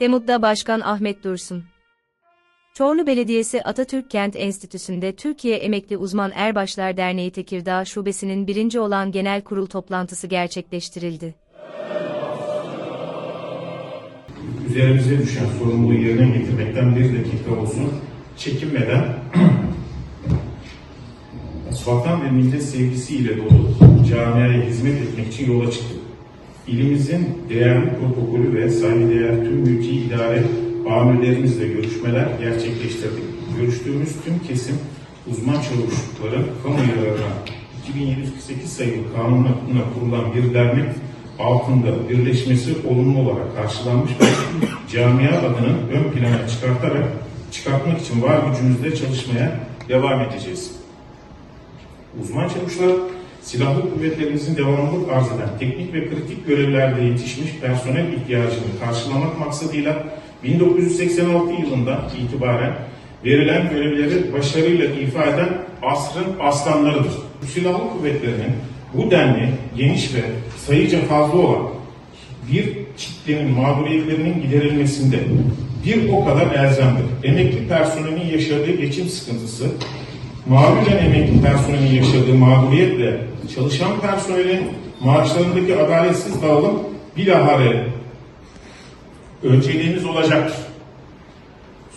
Temut'ta Başkan Ahmet Dursun. Çorlu Belediyesi Atatürk Kent Enstitüsü'nde Türkiye Emekli Uzman Erbaşlar Derneği Tekirdağ Şubesi'nin birinci olan genel kurul toplantısı gerçekleştirildi. üzerimize düşen sorumluluğu yerine getirmekten bir dakika olsun çekinmeden vatan ve millet sevgisiyle dolu camiaya hizmet etmek için yola çıktık. İlimizin değerli protokolü ve saygıdeğer tüm mülki idare amirlerimizle görüşmeler gerçekleştirdik. Görüştüğümüz tüm kesim uzman çavuşlukları kamu yararına 2748 sayılı kanunla kurulan bir dernek altında birleşmesi olumlu olarak karşılanmış ve camia adını ön plana çıkartarak çıkartmak için var gücümüzle çalışmaya devam edeceğiz. Uzman çavuşlar silahlı kuvvetlerimizin devamlılık arz eden teknik ve kritik görevlerde yetişmiş personel ihtiyacını karşılamak maksadıyla 1986 yılından itibaren verilen görevleri başarıyla ifa eden asrın aslanlarıdır. Silahlı kuvvetlerinin bu denli geniş ve sayıca fazla olan bir kitlenin mağduriyetlerinin giderilmesinde bir o kadar elzemdir. Emekli personelin yaşadığı geçim sıkıntısı, mağduren emekli personelin yaşadığı mağduriyetle çalışan personelin maaşlarındaki adaletsiz dağılım bilahare önceliğimiz olacaktır.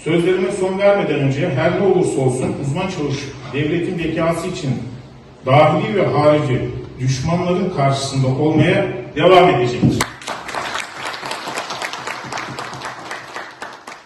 Sözlerime son vermeden önce her ne olursa olsun uzman çavuş devletin bekası için dahili ve harici düşmanların karşısında olmaya devam edecektir.